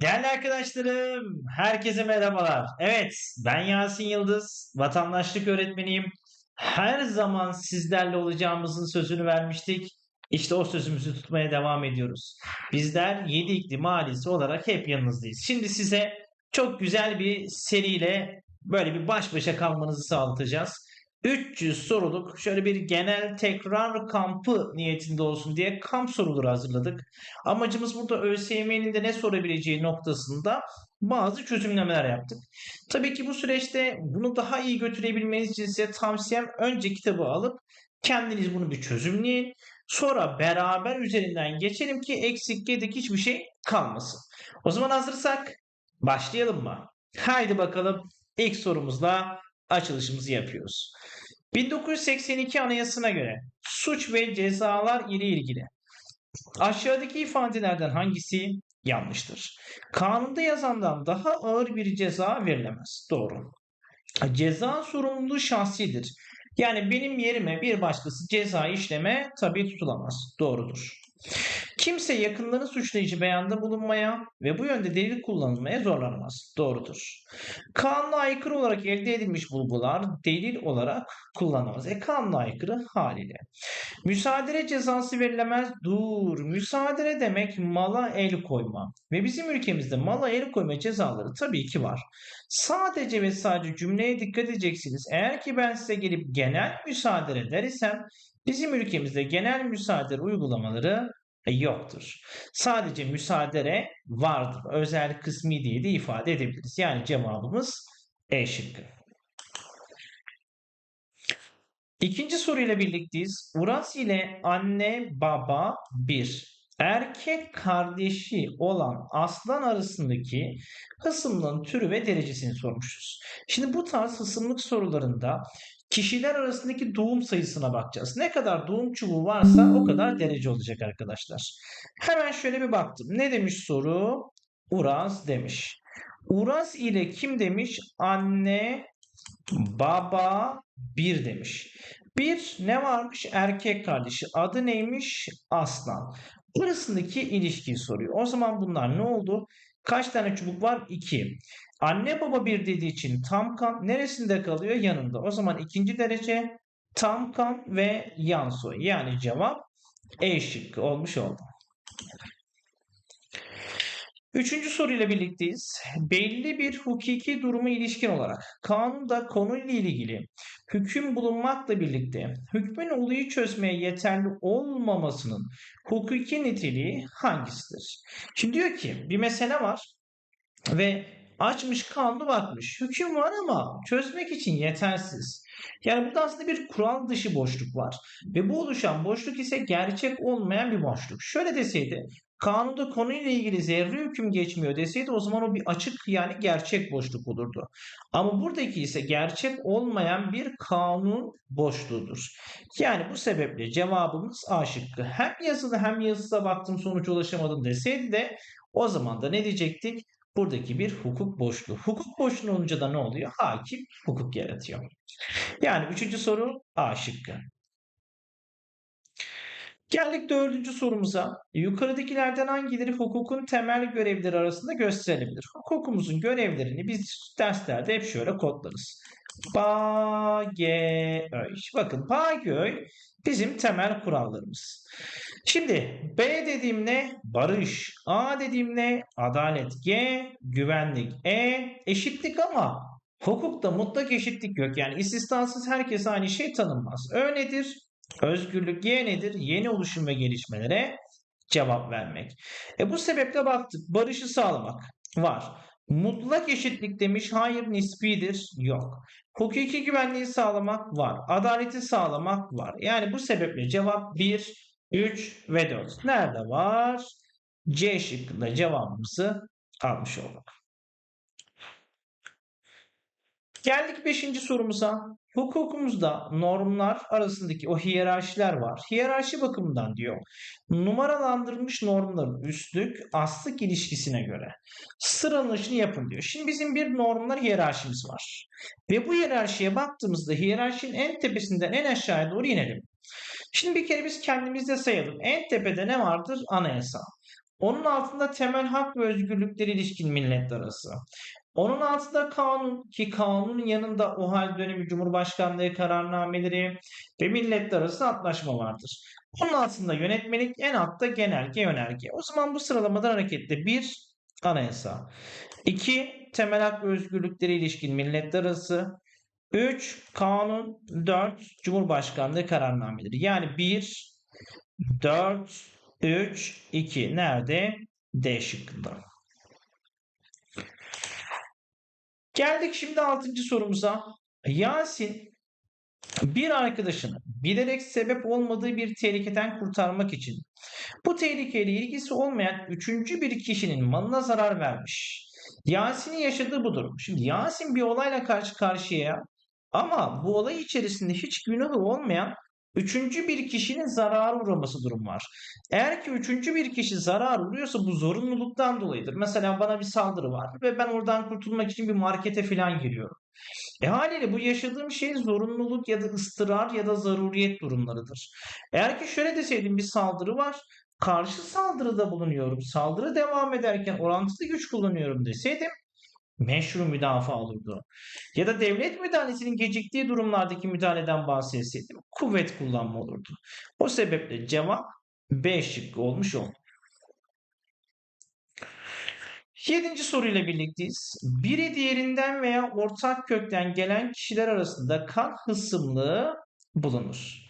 Değerli arkadaşlarım, herkese merhabalar. Evet, ben Yasin Yıldız, vatandaşlık öğretmeniyim. Her zaman sizlerle olacağımızın sözünü vermiştik. İşte o sözümüzü tutmaya devam ediyoruz. Bizler 7 iklim ailesi olarak hep yanınızdayız. Şimdi size çok güzel bir seriyle böyle bir baş başa kalmanızı sağlatacağız. 300 soruluk şöyle bir genel tekrar kampı niyetinde olsun diye kamp soruları hazırladık. Amacımız burada ÖSYM'nin de ne sorabileceği noktasında bazı çözümlemeler yaptık. Tabii ki bu süreçte bunu daha iyi götürebilmeniz için size tavsiyem önce kitabı alıp kendiniz bunu bir çözümleyin. Sonra beraber üzerinden geçelim ki eksik gedik hiçbir şey kalmasın. O zaman hazırsak başlayalım mı? Haydi bakalım ilk sorumuzla açılışımızı yapıyoruz. 1982 Anayasasına göre suç ve cezalar ile ilgili aşağıdaki ifadelerden hangisi yanlıştır? Kanunda yazandan daha ağır bir ceza verilemez. Doğru. Ceza sorumluluğu şahsidir. Yani benim yerime bir başkası ceza işleme tabi tutulamaz. Doğrudur. Kimse yakınlarını suçlayıcı beyanda bulunmaya ve bu yönde delil kullanılmaya zorlanmaz. Doğrudur. Kanuna aykırı olarak elde edilmiş bulgular delil olarak kullanılamaz. E kanuna aykırı haliyle. Müsaade cezası verilemez. Dur. Müsaade demek mala el koyma. Ve bizim ülkemizde mala el koyma cezaları tabii ki var. Sadece ve sadece cümleye dikkat edeceksiniz. Eğer ki ben size gelip genel müsaade der isem bizim ülkemizde genel müsaade uygulamaları yoktur. Sadece müsaade vardır. Özel kısmi diye de ifade edebiliriz. Yani cevabımız E şıkkı. İkinci soruyla birlikteyiz. Uras ile anne baba bir erkek kardeşi olan aslan arasındaki hısımlığın türü ve derecesini sormuşuz. Şimdi bu tarz hısımlık sorularında kişiler arasındaki doğum sayısına bakacağız. Ne kadar doğum çubuğu varsa o kadar derece olacak arkadaşlar. Hemen şöyle bir baktım. Ne demiş soru? Uras demiş. Uras ile kim demiş? Anne, baba, bir demiş. Bir ne varmış? Erkek kardeşi. Adı neymiş? Aslan. Arasındaki ilişkiyi soruyor. O zaman bunlar ne oldu? Kaç tane çubuk var? 2. Anne baba bir dediği için tam kan neresinde kalıyor? Yanında. O zaman ikinci derece tam kan ve yan soy. Yani cevap E şıkkı olmuş oldu. Üçüncü soruyla birlikteyiz. Belli bir hukuki durumu ilişkin olarak kanunda konuyla ilgili hüküm bulunmakla birlikte hükmün olayı çözmeye yeterli olmamasının hukuki niteliği hangisidir? Şimdi diyor ki bir mesele var ve açmış kanunu bakmış. Hüküm var ama çözmek için yetersiz. Yani burada aslında bir kural dışı boşluk var. Ve bu oluşan boşluk ise gerçek olmayan bir boşluk. Şöyle deseydi kanunda konuyla ilgili zerre hüküm geçmiyor deseydi o zaman o bir açık yani gerçek boşluk olurdu. Ama buradaki ise gerçek olmayan bir kanun boşluğudur. Yani bu sebeple cevabımız A şıkkı. Hem yazılı hem yazısına baktım sonuç ulaşamadım deseydi de o zaman da ne diyecektik? Buradaki bir hukuk boşluğu. Hukuk boşluğu olunca da ne oluyor? Hakim hukuk yaratıyor. Yani üçüncü soru A şıkkı. Geldik dördüncü sorumuza. Yukarıdakilerden hangileri hukukun temel görevleri arasında gösterilebilir? Hukukumuzun görevlerini biz derslerde hep şöyle kodlarız. Bagöy. Bakın Bagöy bizim temel kurallarımız. Şimdi B dediğim ne? Barış. A dediğim ne? Adalet. G güvenlik. E eşitlik ama hukukta mutlak eşitlik yok. Yani istisnasız herkes aynı şey tanınmaz. Ö nedir? Özgürlük Y nedir? Yeni oluşum ve gelişmelere cevap vermek. E bu sebeple baktık. Barışı sağlamak var. Mutlak eşitlik demiş. Hayır nispidir. Yok. Hukuki güvenliği sağlamak var. Adaleti sağlamak var. Yani bu sebeple cevap 1, 3 ve 4. Nerede var? C şıkkında cevabımızı almış olduk. Geldik 5. sorumuza. Hukukumuzda normlar arasındaki o hiyerarşiler var. Hiyerarşi bakımından diyor. Numaralandırılmış normların üstlük aslık ilişkisine göre sıralanışını yapın diyor. Şimdi bizim bir normlar hiyerarşimiz var. Ve bu hiyerarşiye baktığımızda hiyerarşinin en tepesinden en aşağıya doğru inelim. Şimdi bir kere biz kendimizde sayalım. En tepede ne vardır? Anayasa. Onun altında temel hak ve özgürlükleri ilişkin milletler arası. Onun altında kanun ki kanunun yanında o hal dönemi Cumhurbaşkanlığı kararnameleri ve milletler arası antlaşma vardır. Onun altında yönetmelik, en altta genelge, yönerge. O zaman bu sıralamadan hareketle bir anayasa, iki temel hak ve özgürlükleri ilişkin milletler arası, 3 kanun, 4 Cumhurbaşkanlığı kararnameleri. Yani 1, 4, 3, 2 nerede? D şıkkında. Geldik şimdi 6. sorumuza. Yasin bir arkadaşını bilerek sebep olmadığı bir tehlikeden kurtarmak için bu tehlikeyle ilgisi olmayan üçüncü bir kişinin malına zarar vermiş. Yasin'in yaşadığı bu durum. Şimdi Yasin bir olayla karşı karşıya ama bu olay içerisinde hiç günahı olmayan üçüncü bir kişinin zarar uğraması durum var. Eğer ki üçüncü bir kişi zarar uğruyorsa bu zorunluluktan dolayıdır. Mesela bana bir saldırı var ve ben oradan kurtulmak için bir markete falan giriyorum. E haliyle bu yaşadığım şey zorunluluk ya da ıstırar ya da zaruriyet durumlarıdır. Eğer ki şöyle deseydim bir saldırı var karşı saldırıda bulunuyorum. Saldırı devam ederken orantılı güç kullanıyorum deseydim meşru müdafaa olurdu. Ya da devlet müdahalesinin geciktiği durumlardaki müdahaleden bahsetseydim kuvvet kullanma olurdu. O sebeple cevap B şıkkı olmuş oldu. Yedinci soruyla birlikteyiz. Biri diğerinden veya ortak kökten gelen kişiler arasında kan hısımlığı bulunur.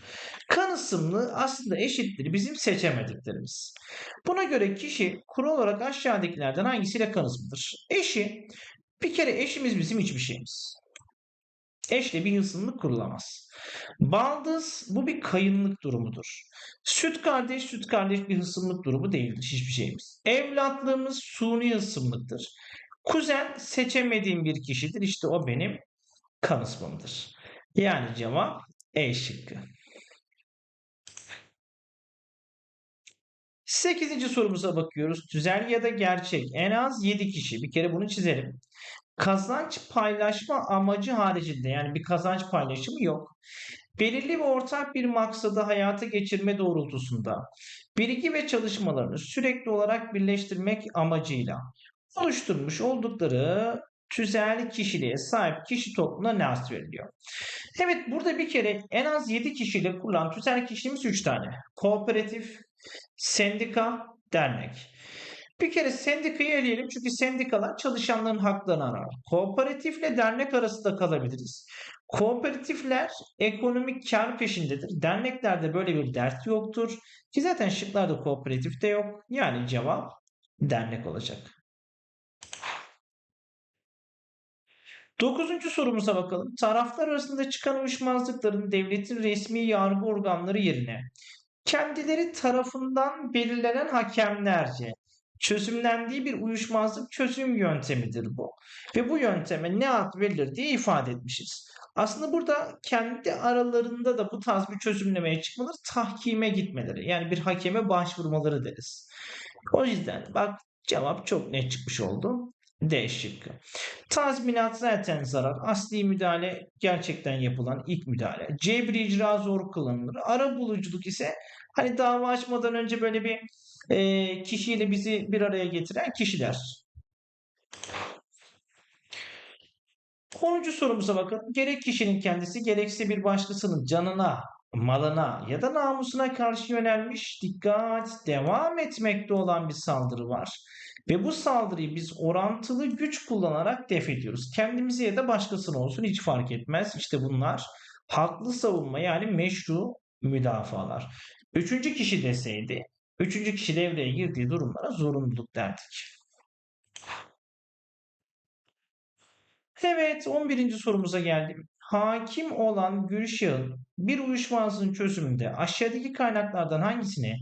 Kan ısımlığı aslında eşittir bizim seçemediklerimiz. Buna göre kişi kuru olarak aşağıdakilerden hangisiyle kan ısmıdır? Eşi, bir kere eşimiz bizim hiçbir şeyimiz. Eşle bir ısımlık kurulamaz. Baldız bu bir kayınlık durumudur. Süt kardeş süt kardeş bir hısımlık durumu değildir hiçbir şeyimiz. Evlatlığımız suni hısımlıktır. Kuzen seçemediğim bir kişidir. İşte o benim kan ısmımdır. Yani cevap E şıkkı. Sekizinci sorumuza bakıyoruz. Tüzel ya da gerçek en az 7 kişi. Bir kere bunu çizelim. Kazanç paylaşma amacı haricinde yani bir kazanç paylaşımı yok. Belirli ve ortak bir maksadı hayata geçirme doğrultusunda bilgi ve çalışmalarını sürekli olarak birleştirmek amacıyla oluşturmuş oldukları tüzel kişiliğe sahip kişi toplumuna ne ad veriliyor? Evet burada bir kere en az 7 kişiyle kurulan tüzel kişiliğimiz 3 tane. Kooperatif, sendika, dernek. Bir kere sendikayı eleyelim çünkü sendikalar çalışanların haklarını arar. Kooperatifle dernek arasında kalabiliriz. Kooperatifler ekonomik kar peşindedir. Derneklerde böyle bir dert yoktur. Ki zaten şıklarda kooperatif de yok. Yani cevap dernek olacak. Dokuzuncu sorumuza bakalım. Taraflar arasında çıkan uyuşmazlıkların devletin resmi yargı organları yerine kendileri tarafından belirlenen hakemlerce çözümlendiği bir uyuşmazlık çözüm yöntemidir bu. Ve bu yönteme ne ad verilir diye ifade etmişiz. Aslında burada kendi aralarında da bu tarz bir çözümlemeye çıkmaları tahkime gitmeleri. Yani bir hakeme başvurmaları deriz. O yüzden bak cevap çok net çıkmış oldu. D şıkkı. Tazminat zaten zarar. Asli müdahale gerçekten yapılan ilk müdahale. Cebri icra zor kılınır. Ara buluculuk ise hani dava açmadan önce böyle bir e, kişiyle bizi bir araya getiren kişiler. 10. sorumuza bakın. Gerek kişinin kendisi gerekse bir başkasının canına, malına ya da namusuna karşı yönelmiş dikkat devam etmekte olan bir saldırı var. Ve bu saldırıyı biz orantılı güç kullanarak def ediyoruz. Kendimize ya da başkasına olsun hiç fark etmez. İşte bunlar haklı savunma yani meşru müdafalar. Üçüncü kişi deseydi, üçüncü kişi devreye girdiği durumlara zorunluluk derdik. Evet 11. sorumuza geldim. Hakim olan Gülşah'ın bir uyuşmazlığın çözümünde aşağıdaki kaynaklardan hangisine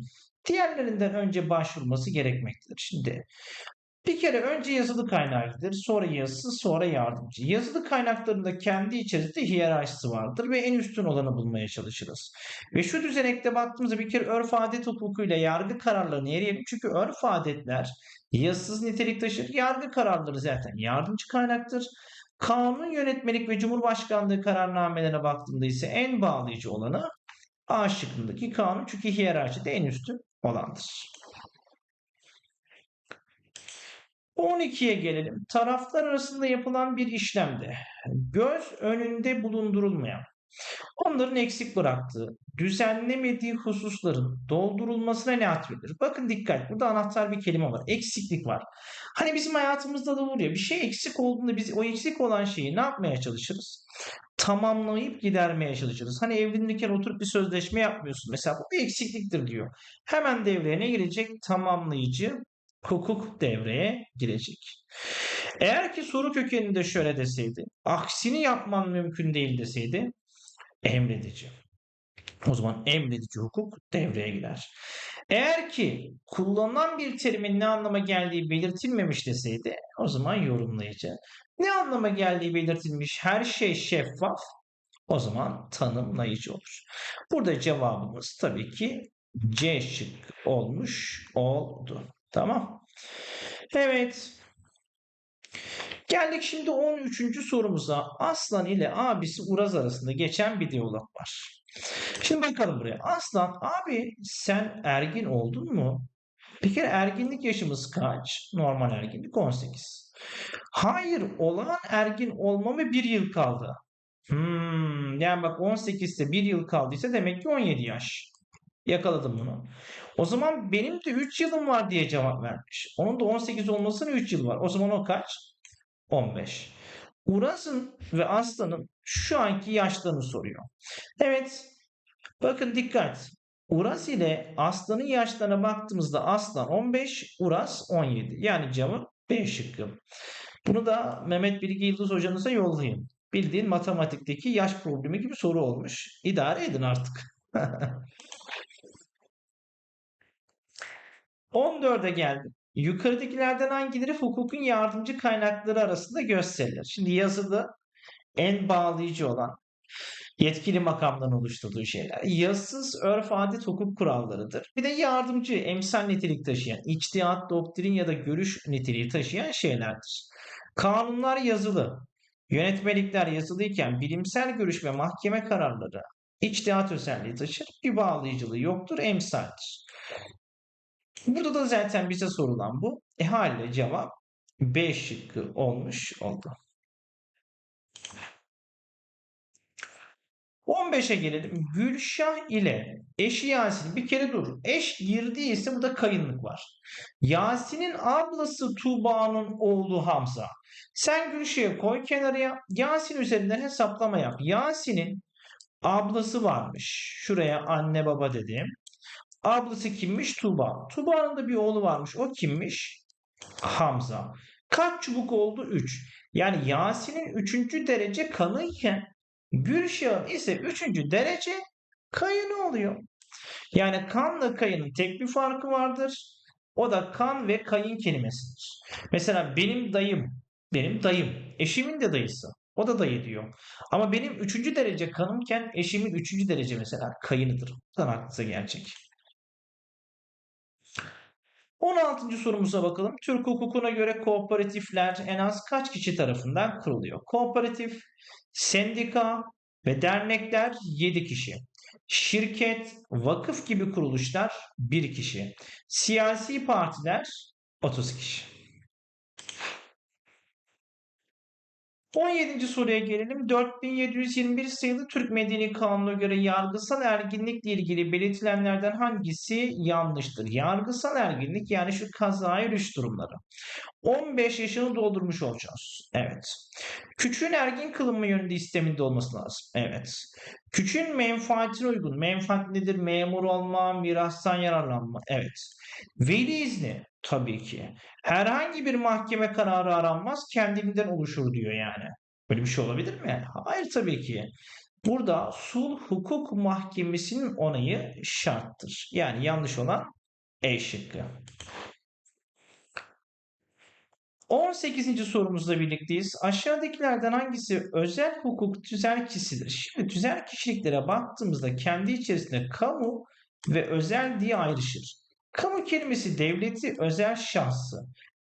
diğerlerinden önce başvurması gerekmektedir. Şimdi bir kere önce yazılı kaynağı gider, sonra yazısı, sonra yardımcı. Yazılı kaynaklarında kendi içerisinde hiyerarşisi vardır ve en üstün olanı bulmaya çalışırız. Ve şu düzenekte baktığımızda bir kere örf adet hukukuyla yargı kararlarını eleyelim. Çünkü örf adetler yazısız nitelik taşır. Yargı kararları zaten yardımcı kaynaktır. Kanun yönetmelik ve Cumhurbaşkanlığı kararnamelerine baktığımda ise en bağlayıcı olanı A şıkkındaki kanun çünkü hiyerarşide en üstün olandır. 12'ye gelelim. Taraflar arasında yapılan bir işlemde göz önünde bulundurulmayan onların eksik bıraktığı, düzenlemediği hususların doldurulmasına ne ad verilir? Bakın dikkat. Burada anahtar bir kelime var. Eksiklik var. Hani bizim hayatımızda da olur ya bir şey eksik olduğunda biz o eksik olan şeyi ne yapmaya çalışırız? Tamamlayıp gidermeye çalışırız. Hani evlenirken oturup bir sözleşme yapmıyorsun. Mesela bu bir eksikliktir diyor. Hemen devreye ne girecek? Tamamlayıcı hukuk devreye girecek. Eğer ki soru kökeninde şöyle deseydi, aksini yapman mümkün değil deseydi, emredici. O zaman emredici hukuk devreye girer. Eğer ki kullanılan bir terimin ne anlama geldiği belirtilmemiş deseydi, o zaman yorumlayıcı. Ne anlama geldiği belirtilmiş her şey şeffaf, o zaman tanımlayıcı olur. Burada cevabımız tabii ki C şık olmuş oldu. Tamam. Evet. Geldik şimdi 13. sorumuza. Aslan ile abisi Uraz arasında geçen bir diyalog var. Şimdi bakalım buraya. Aslan abi sen ergin oldun mu? Bir kere erginlik yaşımız kaç? Normal erginlik 18. Hayır olan ergin olmama bir yıl kaldı. Hmm, yani bak 18'te bir yıl kaldıysa demek ki 17 yaş. Yakaladım bunu. O zaman benim de 3 yılım var diye cevap vermiş. Onun da 18 olmasına 3 yıl var. O zaman o kaç? 15. Uraz'ın ve Aslan'ın şu anki yaşlarını soruyor. Evet. Bakın dikkat. Uras ile Aslan'ın yaşlarına baktığımızda Aslan 15, Uras 17. Yani cevap B şıkkı. Bunu da Mehmet Bilgi Yıldız hocanıza yollayın. Bildiğin matematikteki yaş problemi gibi soru olmuş. İdare edin artık. 14'e geldim. Yukarıdakilerden hangileri hukukun yardımcı kaynakları arasında gösterilir? Şimdi yazılı en bağlayıcı olan yetkili makamdan oluşturduğu şeyler. Yazısız örf adet hukuk kurallarıdır. Bir de yardımcı, emsal nitelik taşıyan, içtihat, doktrin ya da görüş niteliği taşıyan şeylerdir. Kanunlar yazılı. Yönetmelikler yazılıyken bilimsel görüş ve mahkeme kararları içtihat özelliği taşır. Bir bağlayıcılığı yoktur, emsaldir. Burada da zaten bize sorulan bu. E haliyle cevap B şıkkı olmuş oldu. 15'e gelelim. Gülşah ile eşi Yasin. Bir kere dur. Eş girdiyse burada kayınlık var. Yasin'in ablası Tuğba'nın oğlu Hamza. Sen Gülşah'ı koy kenarıya. Yasin üzerinden hesaplama yap. Yasin'in ablası varmış. Şuraya anne baba dedim. Ablası kimmiş? Tuğba. Tuğba'nın da bir oğlu varmış. O kimmiş? Hamza. Kaç çubuk oldu? 3. Yani Yasin'in 3. derece kanı iken Gülşah'ın ise 3. derece kayını oluyor. Yani kanla kayının tek bir farkı vardır. O da kan ve kayın kelimesidir. Mesela benim dayım, benim dayım, eşimin de dayısı. O da dayı diyor. Ama benim 3. derece kanımken eşimin 3. derece mesela kayınıdır. Buradan aklınıza gelecek. 16. sorumuza bakalım. Türk hukukuna göre kooperatifler en az kaç kişi tarafından kuruluyor? Kooperatif, sendika ve dernekler 7 kişi. Şirket, vakıf gibi kuruluşlar 1 kişi. Siyasi partiler 30 kişi. 17. soruya gelelim. 4721 sayılı Türk Medeni Kanunu'na göre yargısal erginlikle ilgili belirtilenlerden hangisi yanlıştır? Yargısal erginlik yani şu kazayı rüş durumları. 15 yaşını doldurmuş olacağız. Evet. Küçüğün ergin kılınma yönünde isteminde olması lazım. Evet. Küçüğün menfaatine uygun. Menfaat nedir? Memur olma, mirastan yararlanma. Evet. Veli izni tabii ki. Herhangi bir mahkeme kararı aranmaz, kendiliğinden oluşur diyor yani. Böyle bir şey olabilir mi? Hayır tabii ki. Burada sulh hukuk mahkemesinin onayı şarttır. Yani yanlış olan E şıkkı. 18. sorumuzla birlikteyiz. Aşağıdakilerden hangisi özel hukuk tüzel kişidir? Şimdi tüzel kişiliklere baktığımızda kendi içerisinde kamu ve özel diye ayrışır. Kamu kelimesi devleti, özel şahsı.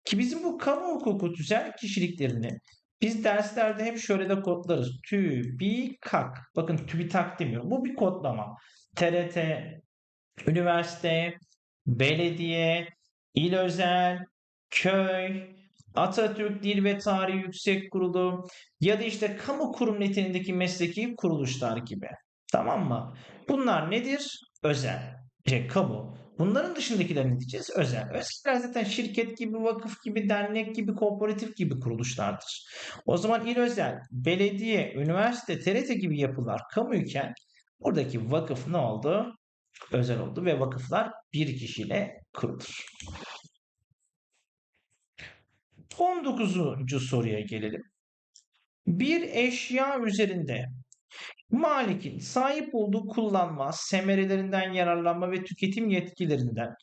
Ki bizim bu kamu hukuku tüzel kişiliklerini biz derslerde hep şöyle de kodlarız. TÜBİKAK. Bakın TÜBİTAK demiyorum. Bu bir kodlama. TRT, üniversite, belediye, il özel, köy, Atatürk Dil ve Tarih Yüksek Kurulu ya da işte kamu kurum niteliğindeki mesleki kuruluşlar gibi. Tamam mı? Bunlar nedir? Özel. Şey, kamu. Bunların dışındakiler ne diyeceğiz? Özel. Özeller zaten şirket gibi, vakıf gibi, dernek gibi, kooperatif gibi kuruluşlardır. O zaman il özel, belediye, üniversite, TRT gibi yapılar kamuyken buradaki vakıf ne oldu? Özel oldu ve vakıflar bir kişiyle kurulur. 19. soruya gelelim. Bir eşya üzerinde Malikin sahip olduğu kullanma, semerelerinden yararlanma ve tüketim yetkilerinden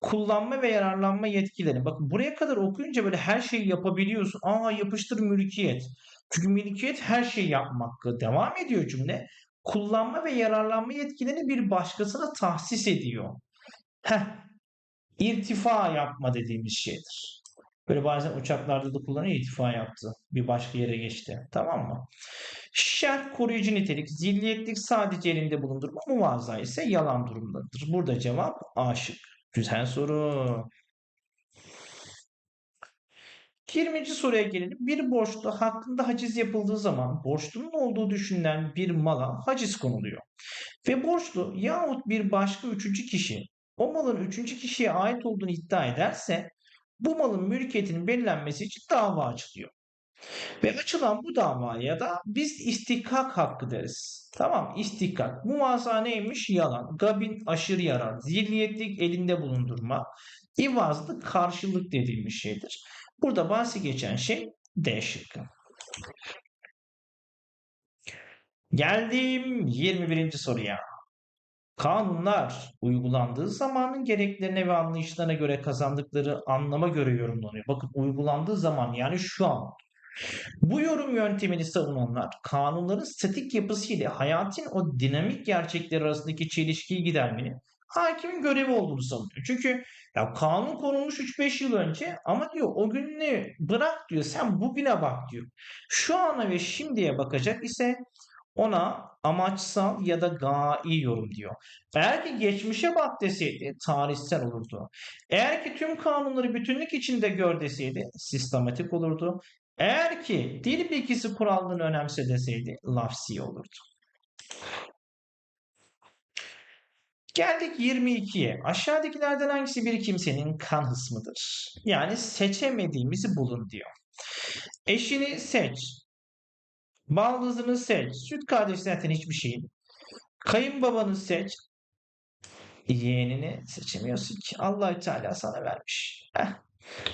kullanma ve yararlanma yetkileri. Bakın buraya kadar okuyunca böyle her şeyi yapabiliyorsun. Aa yapıştır mülkiyet. Çünkü mülkiyet her şeyi yapmak. Devam ediyor cümle. Kullanma ve yararlanma yetkilerini bir başkasına tahsis ediyor. Heh. İrtifa yapma dediğimiz şeydir. Böyle bazen uçaklarda da kullanıyor irtifa yaptı. Bir başka yere geçti. Tamam mı? Şerh koruyucu nitelik, zilliyetlik sadece elinde bulundurma, muvazza ise yalan durumdadır. Burada cevap A şık. Güzel soru. 20. soruya gelelim. Bir borçlu hakkında haciz yapıldığı zaman borçlunun olduğu düşünülen bir mala haciz konuluyor. Ve borçlu yahut bir başka üçüncü kişi o malın üçüncü kişiye ait olduğunu iddia ederse bu malın mülkiyetinin belirlenmesi için dava açılıyor. Ve açılan bu davaya da biz istihkak hakkı deriz. Tamam istihkak. Muvaza neymiş? Yalan. Gabin aşırı yarar. Zilliyetlik elinde bulundurma. İvazlık karşılık dediğimiz şeydir. Burada bahsi geçen şey D şıkkı. Geldim 21. soruya. Kanunlar uygulandığı zamanın gereklerine ve anlayışlarına göre kazandıkları anlama göre yorumlanıyor. Bakın uygulandığı zaman yani şu an. Bu yorum yöntemini savunanlar kanunların statik yapısı ile hayatın o dinamik gerçekleri arasındaki çelişkiyi gidermenin hakimin görevi olduğunu savunuyor. Çünkü ya kanun konulmuş 3-5 yıl önce ama diyor o gününü bırak diyor sen bugüne bak diyor. Şu ana ve şimdiye bakacak ise ona amaçsal ya da gai yorum diyor. Eğer ki geçmişe bak deseydi tarihsel olurdu. Eğer ki tüm kanunları bütünlük içinde gör deseydi sistematik olurdu. Eğer ki dil bilgisi kurallarını önemse deseydi lafsi olurdu. Geldik 22'ye. Aşağıdakilerden hangisi bir kimsenin kan hısmıdır? Yani seçemediğimizi bulun diyor. Eşini seç. Baldızını seç. Süt kardeş zaten hiçbir şeyin. Kayınbabanı seç. Yeğenini seçemiyorsun ki. allah Teala sana vermiş. Heh.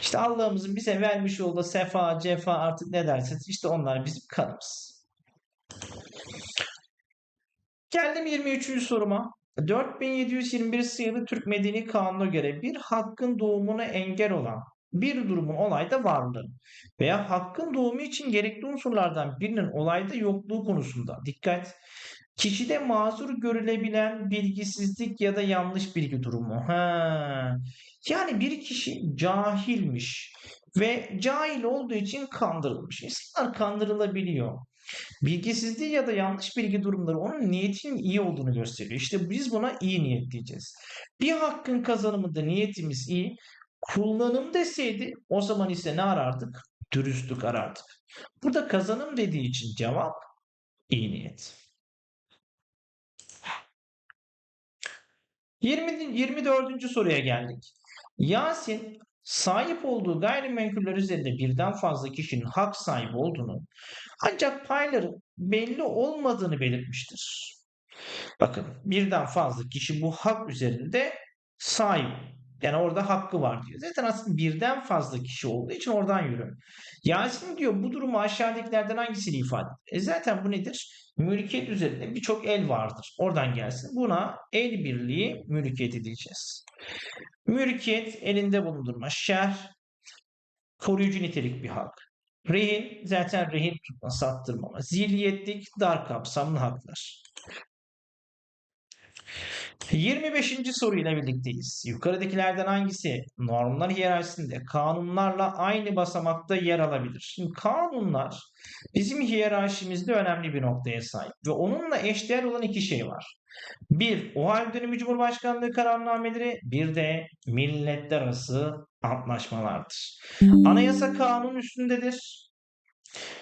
İşte Allah'ımızın bize vermiş olduğu sefa, cefa artık ne derseniz işte onlar bizim kanımız. Geldim 23. soruma. 4721 sayılı Türk Medeni Kanunu'na göre bir hakkın doğumuna engel olan bir durumun olayda varlığı veya hakkın doğumu için gerekli unsurlardan birinin olayda yokluğu konusunda dikkat kişide mazur görülebilen bilgisizlik ya da yanlış bilgi durumu. Ha. Yani bir kişi cahilmiş ve cahil olduğu için kandırılmış. İnsanlar kandırılabiliyor. Bilgisizliği ya da yanlış bilgi durumları onun niyetinin iyi olduğunu gösteriyor. İşte biz buna iyi niyet diyeceğiz. Bir hakkın kazanımında niyetimiz iyi. Kullanım deseydi o zaman ise ne arardık? Dürüstlük arardık. Burada kazanım dediği için cevap iyi niyet. 20, 24. soruya geldik. Yasin sahip olduğu gayrimenkuller üzerinde birden fazla kişinin hak sahibi olduğunu ancak payları belli olmadığını belirtmiştir. Bakın birden fazla kişi bu hak üzerinde sahip. Yani orada hakkı var diyor. Zaten aslında birden fazla kişi olduğu için oradan yürü. Yasin diyor bu durumu aşağıdakilerden hangisini ifade eder? E zaten bu nedir? Mülkiyet üzerinde birçok el vardır. Oradan gelsin. Buna el birliği mülkiyet diyeceğiz. Mülkiyet elinde bulundurma. Şer koruyucu nitelik bir hak. Rehin zaten rehin tutma, sattırmama. Ziliyetlik dar kapsamlı haklar. 25. soruyla birlikteyiz. Yukarıdakilerden hangisi normlar hiyerarşisinde kanunlarla aynı basamakta yer alabilir? Şimdi kanunlar bizim hiyerarşimizde önemli bir noktaya sahip ve onunla eşdeğer olan iki şey var. Bir, o hal dönemi Cumhurbaşkanlığı kararnameleri, bir de milletler arası antlaşmalardır. Anayasa kanun üstündedir.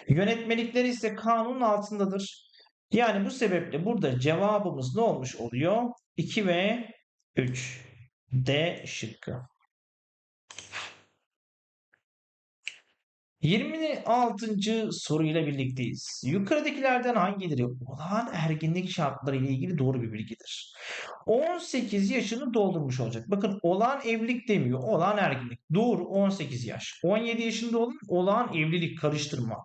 Yönetmelikleri ise kanunun altındadır. Yani bu sebeple burada cevabımız ne olmuş oluyor? 2 ve 3. D şıkkı. 26. soruyla birlikteyiz. Yukarıdakilerden hangileri olağan erginlik şartları ile ilgili doğru bir bilgidir? 18 yaşını doldurmuş olacak. Bakın olağan evlilik demiyor. Olağan erginlik. Doğru 18 yaş. 17 yaşında olan olağan evlilik karıştırma.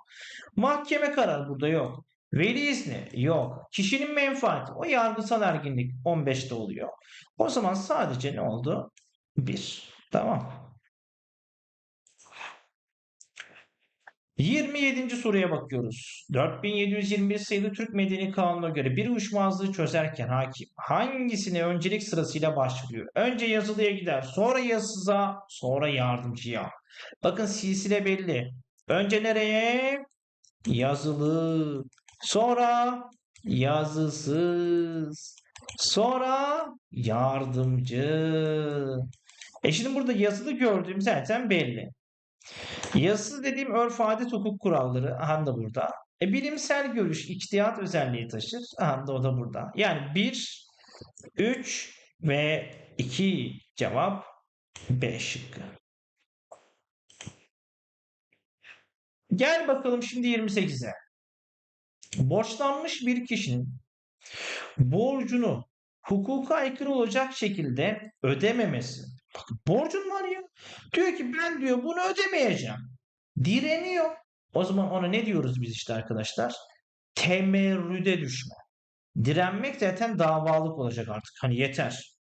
Mahkeme kararı burada yok. Veli izni yok. Kişinin menfaati o yargısal erginlik 15'te oluyor. O zaman sadece ne oldu? 1. Tamam. 27. soruya bakıyoruz. 4721 sayılı Türk Medeni Kanunu'na göre bir uyuşmazlığı çözerken hakim hangisine öncelik sırasıyla başvuruyor? Önce yazılıya gider, sonra yazısıza, sonra yardımcıya. Bakın silsile belli. Önce nereye? Yazılı. Sonra yazısız. Sonra yardımcı. E şimdi burada yazılı gördüğüm zaten belli. Yazısız dediğim örf adet hukuk kuralları. Aha da burada. E, bilimsel görüş, içtihat özelliği taşır. Aha da o da burada. Yani 1, 3 ve 2 cevap B şıkkı. Gel bakalım şimdi 28'e. Borçlanmış bir kişinin borcunu hukuka aykırı olacak şekilde ödememesi. Bakın borcun var ya. Diyor ki ben diyor bunu ödemeyeceğim. Direniyor. O zaman ona ne diyoruz biz işte arkadaşlar? Temerrüde düşme. Direnmek zaten davalık olacak artık. Hani yeter.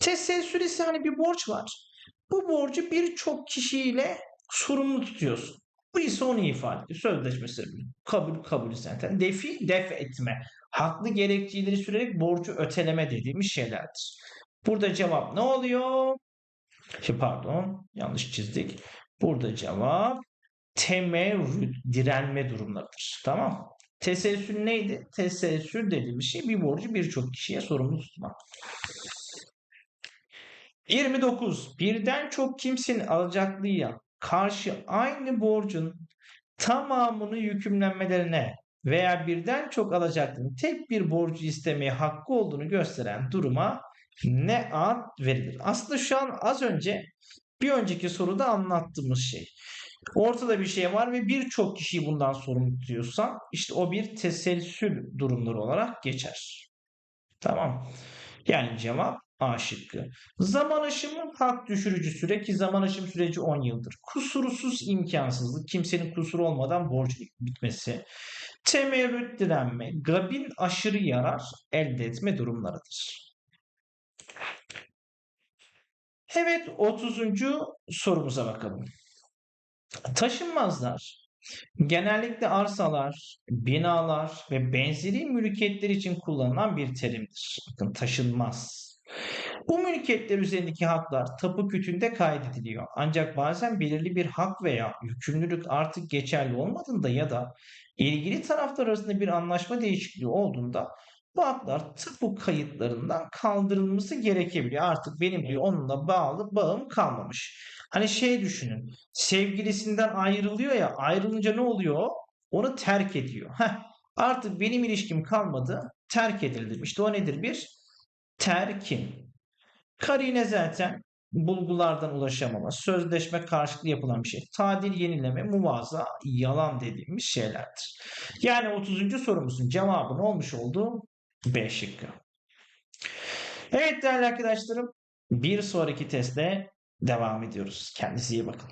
Teselsül ise hani bir borç var. Bu borcu birçok kişiyle sorumlu tutuyorsun. Bu ise onu ifade ediyor. Sözleşmesi kabul kabul zaten. Defi def etme. Haklı gerekçeleri sürerek borcu öteleme dediğimiz şeylerdir. Burada cevap ne oluyor? Şey pardon yanlış çizdik. Burada cevap temerrüt direnme durumlarıdır. Tamam. Teselsül neydi? Teselsül dediğimiz şey bir borcu birçok kişiye sorumlu tutmak. 29. Birden çok kimsenin alacaklıya karşı aynı borcun tamamını yükümlenmelerine veya birden çok alacaklının tek bir borcu istemeye hakkı olduğunu gösteren duruma ne ad verilir? Aslında şu an az önce bir önceki soruda anlattığımız şey. Ortada bir şey var ve birçok kişiyi bundan sorumlu tutuyorsan işte o bir teselsül durumları olarak geçer. Tamam. Yani cevap A şıkkı. Zaman aşımı hak düşürücü süre ki zaman aşım süreci 10 yıldır. Kusursuz imkansızlık kimsenin kusuru olmadan borç bitmesi. Temerrüt direnme, gabin aşırı yarar elde etme durumlarıdır. Evet 30. sorumuza bakalım. Taşınmazlar genellikle arsalar, binalar ve benzeri mülkiyetler için kullanılan bir terimdir. Bakın taşınmaz. Bu mülkiyetler üzerindeki haklar tapu kütüğünde kaydediliyor. Ancak bazen belirli bir hak veya yükümlülük artık geçerli olmadığında ya da ilgili taraflar arasında bir anlaşma değişikliği olduğunda bu haklar tapu kayıtlarından kaldırılması gerekebiliyor. Artık benim diyor onunla bağlı bağım kalmamış. Hani şey düşünün. Sevgilisinden ayrılıyor ya ayrılınca ne oluyor? Onu terk ediyor. Heh, artık benim ilişkim kalmadı. Terk edildim. İşte o nedir bir? Terkin. Karine zaten bulgulardan ulaşamama, sözleşme karşılıklı yapılan bir şey. Tadil, yenileme, muvaza, yalan dediğimiz şeylerdir. Yani 30. sorumuzun cevabı ne olmuş oldu? B şıkkı. Evet değerli arkadaşlarım bir sonraki testte devam ediyoruz. Kendinize iyi bakın.